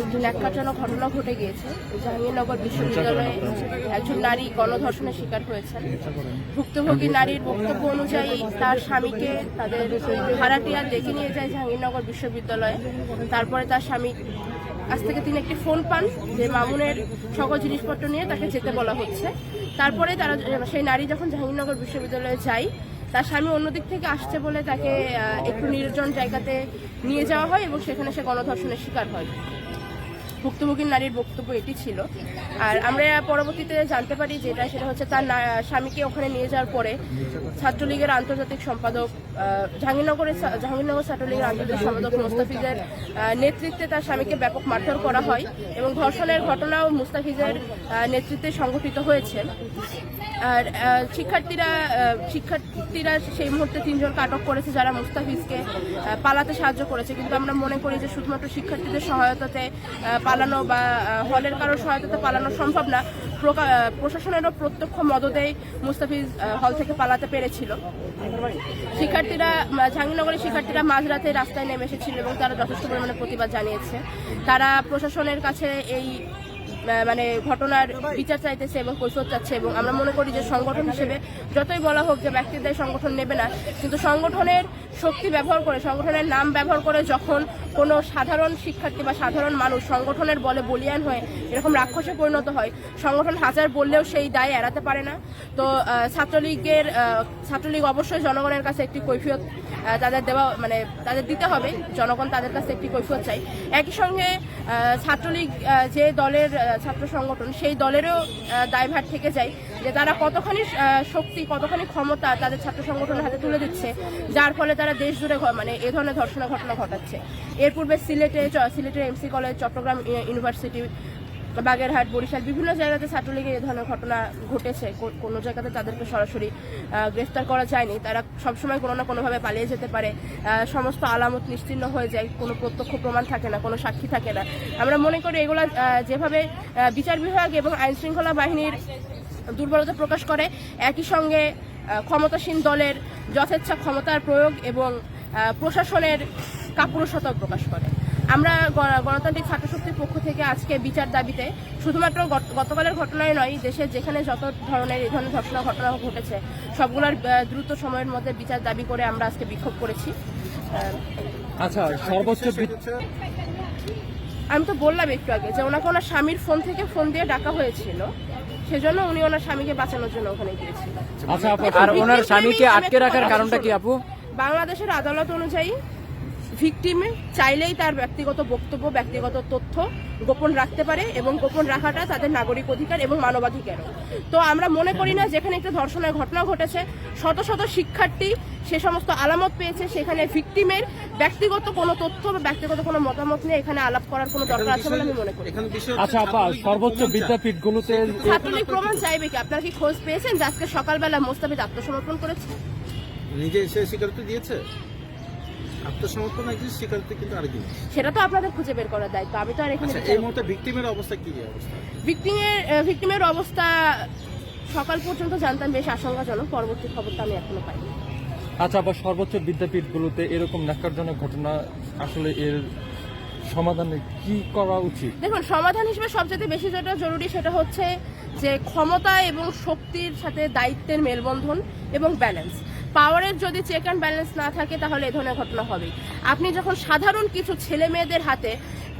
একটি ন্যাক্কারজনক ঘটনা ঘটে গিয়েছে। জাহাঙ্গীরনগর বিশ্ববিদ্যালয়ে একজন নারী গণধর্ষণের শিকার হয়েছেন। ভুক্তভোগী নারীর বক্তব্য অনুযায়ী তার স্বামীকে তাদের ভাড়াটিয়া ডেকে নিয়ে যায় জাহাঙ্গীরনগর বিশ্ববিদ্যালয়ে। তারপরে তার স্বামী আজ থেকে তিনি একটি ফোন পান যে, মামুনের সকল জিনিসপত্র নিয়ে তাকে যেতে বলা হচ্ছে। তারপরে তারা সেই নারী যখন জাহাঙ্গীরনগর বিশ্ববিদ্যালয়ে যায়, তার স্বামী অন্যদিক থেকে আসছে বলে তাকে একটু নির্জন জায়গাতে নিয়ে যাওয়া হয় এবং সেখানে সে গণধর্ষণের শিকার হয়। ভুক্তভোগীর নারীর বক্তব্য এটি ছিল। আর আমরা পরবর্তীতে জানতে পারি যেটা, সেটা হচ্ছে তার স্বামীকে ওখানে নিয়ে যাওয়ার পরে ছাত্রলীগের আন্তর্জাতিক সম্পাদক জাহাঙ্গীরনগরের জাহাঙ্গীরনগর ছাত্রলীগের আন্তর্জাতিক সম্পাদক মুস্তাফিজের নেতৃত্বে তার স্বামীকে ব্যাপক মারধর করা হয় এবং ধর্ষণের ঘটনাও মুস্তাফিজের নেতৃত্বে সংঘটিত হয়েছে। আর শিক্ষার্থীরা শিক্ষার্থীরা সেই মুহূর্তে তিনজনকে আটক করেছে যারা মুস্তাফিজকে পালাতে সাহায্য করেছে। কিন্তু আমরা মনে করি যে শুধুমাত্র শিক্ষার্থীদের সহায়তাতে পালানো বা হলের কারোর সহায়তাতে পালানো সম্ভব না। প্রশাসনেরও প্রত্যক্ষ মদতেই মুস্তাফিজ হল থেকে পালাতে পেরেছিল। শিক্ষার্থীরা জাহাঙ্গীরনগরের শিক্ষার্থীরা মাঝরাতে রাস্তায় নেমে এসেছিল এবং তারা যথেষ্ট পরিমাণে প্রতিবাদ জানিয়েছে। তারা প্রশাসনের কাছে এই মানে ঘটনার বিচার চাইতেছে এবং কৈফত চাচ্ছে এবং আমরা মনে করি যে সংগঠন হিসেবে যতই বলা হোক যে ব্যক্তিদের সংগঠন নেবে না, কিন্তু সংগঠনের শক্তি ব্যবহার করে, সংগঠনের নাম ব্যবহার করে যখন কোনো সাধারণ শিক্ষার্থী বা সাধারণ মানুষ সংগঠনের বলে বলিয়ান হয়ে এরকম রাক্ষসে পরিণত হয়। সংগঠন হাজার বললেও সেই দায় এড়াতে পারে না। তো ছাত্রলীগের ছাত্রলীগ অবশ্যই জনগণের কাছে একটি কৈফিয়ত তাদের দেওয়া মানে তাদের দিতে হবে। জনগণ তাদের কাছে একটি কৈফিয়ত চাই। একই সঙ্গে ছাত্রলীগ যে দলের ছাত্র সংগঠন, সেই দলেরও দায়ভার থেকে যায়। যে তারা কতখানি শক্তি, কতখানি ক্ষমতা তাদের ছাত্র সংগঠনের হাতে তুলে দিচ্ছে, যার ফলে তারা দেশ জুড়ে মানে এ ধরনের ধর্ষণের ঘটনা ঘটাচ্ছে। এর পূর্বে সিলেটে সিলেটের MC college Chattogram university Bagerhat, Barishal বিভিন্ন জায়গাতে ছাত্রলীগের এ ধরনের ঘটনা ঘটেছে। কোনো জায়গাতে তাদেরকে সরাসরি গ্রেফতার করা যায়নি। তারা সবসময় কোনো না কোনোভাবে পালিয়ে যেতে পারে। সমস্ত আলামত নিশ্চিন্ন হয়ে যায়। কোনো প্রত্যক্ষ প্রমাণ থাকে না, কোনো সাক্ষী থাকে না। আমরা মনে করি এগুলা যেভাবে বিচার বিভাগ এবং আইনশৃঙ্খলা বাহিনীর দুর্বলতা প্রকাশ করে। একই সঙ্গে ক্ষমতাসীন দলের যথেচ্ছা ক্ষমতার প্রয়োগ এবং প্রশাসনের কাপুরুষতাও প্রকাশ করে। আমরা গণ- গণতান্ত্রিক ছাত্রশক্তির পক্ষ থেকে আজকে বিচার দাবিতে শুধুমাত্র গত- গতকালের ঘটনায় নয় দেশে যেখানে যত ধরনের এই ধরনের ঘটনা ঘটনা ঘটেছে সবগুলোর দ্রুত সময়ের মধ্যে বিচার দাবি করে আমরা আজকে বিক্ষোভ করেছি। আচ্ছা সর্বোচ্চ আমি তো বললাম একটু আগে যে ওনাকে ওনার স্বামীর ফোন থেকে ফোন দিয়ে ডাকা হয়েছিল। সেজন্য উনি ওনার স্বামীকে বাঁচানোর জন্য ওখানে গিয়েছিলেন আচ্ছা আপু আর ওনার স্বামীকে আটকে রাখার কারণটা কি আপু? বাংলাদেশের আদালত অনুযায়ী ভিকটিম চাইলেই তার ব্যক্তিগত বক্তব্য ব্যক্তিগত তথ্য গোপন রাখতে পারে এবং গোপন রাখাটা তাদের নাগরিক অধিকার এবং মানবাধিকার তো আমরা মনে করি না যেখানে একটা ধর্ষণের ঘটনা ঘটেছে শত শত শিক্ষার্থী সে সমস্ত আলামত পেয়েছে সেখানে ভিকটিমের ব্যক্তিগত কোনো তথ্য বা ব্যক্তিগত কোনো মতামত নিয়ে এখানে আলাপ করার কোনো দরকার আছে বলে আমি মনে করি। আচ্ছা আপা সর্বোচ্চ। বিদ্যাপীঠগুলোতে ছাত্রলীগ প্রমাণ চাইবে কি? আপনারা কি খোঁজ পেয়েছেন যে আজকে সকালবেলা মোস্তাফিজ আত্মসমর্পণ করেছে? নিজে এসে স্বীকারোক্তি দিয়েছে? আত্মসমর্পণ একজন স্বীকারোক্তি কিন্তু আরেক জিনিস সেটা তো আপনাদের খুঁজে বের করার দায়িত্ব আমি তো আর এখানে আচ্ছা এই মুহূর্তে ভিকটিমের অবস্থা কি অবস্থা? ভিকটিমের ভিকটিমের অবস্থা সকাল পর্যন্ত জানতাম বেশ আশঙ্কাজনক পরবর্তী খবরটা আমি এখনও পাইনি। আচ্ছা আবার সর্বোচ্চ বিদ্যাপীঠগুলোতে এরকম ন্যাক্কারজনক ঘটনা আসলে এর সমাধানে কি করা উচিত? দেখুন সমাধান হিসেবে সবচেয়ে বেশি যেটা জরুরি সেটা হচ্ছে যে ক্ষমতা এবং শক্তির সাথে দায়িত্বের মেলবন্ধন এবং ব্যালেন্স পাওয়ারের যদি চেক অ্যান্ড ব্যালেন্স না থাকে, তাহলে এ ধরনের ঘটনা হবেই। আপনি যখন সাধারণ কিছু ছেলে মেয়েদের হাতে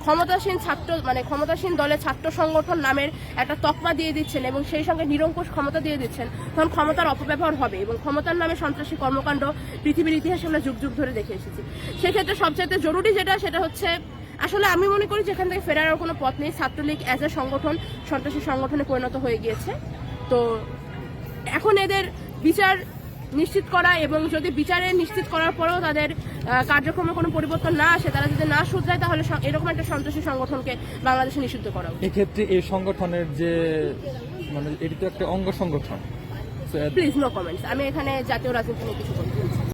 ক্ষমতাসীন ছাত্র মানে ক্ষমতাসীন দলে ছাত্র সংগঠন নামের একটা তকমা দিয়ে দিচ্ছেন এবং সেই সঙ্গে নিরঙ্কুশ ক্ষমতা দিয়ে দিচ্ছেন, তখন ক্ষমতার অপব্যবহার হবে এবং ক্ষমতার নামে সন্ত্রাসী কর্মকাণ্ড পৃথিবীর ইতিহাসে আমরা যুগ যুগ ধরে দেখে এসেছি। সেক্ষেত্রে সবচাইতে জরুরি যেটা, সেটা হচ্ছে, আসলে আমি মনে করি যেখান থেকে ফেরার কোনো পথ নেই। ছাত্রলীগ অ্যাজ এ সংগঠন, সন্ত্রাসী সংগঠনে পরিণত হয়ে গিয়েছে। তো এখন এদের বিচার নিশ্চিত করা এবং যদি বিচারে নিশ্চিত করার পরেও তাদের কার্যক্রমে কোনো পরিবর্তন না আসে তারা যদি না শুধরায় তাহলে এরকম একটা সন্ত্রাসী সংগঠনকে বাংলাদেশে নিষিদ্ধ করা এক্ষেত্রে এই সংগঠনের যে মানে এটি তো একটা অঙ্গ সংগঠন। প্লিজ নো কমেন্টস আমি এখানে জাতীয় রাজনীতি নিয়ে কিছু বলব না।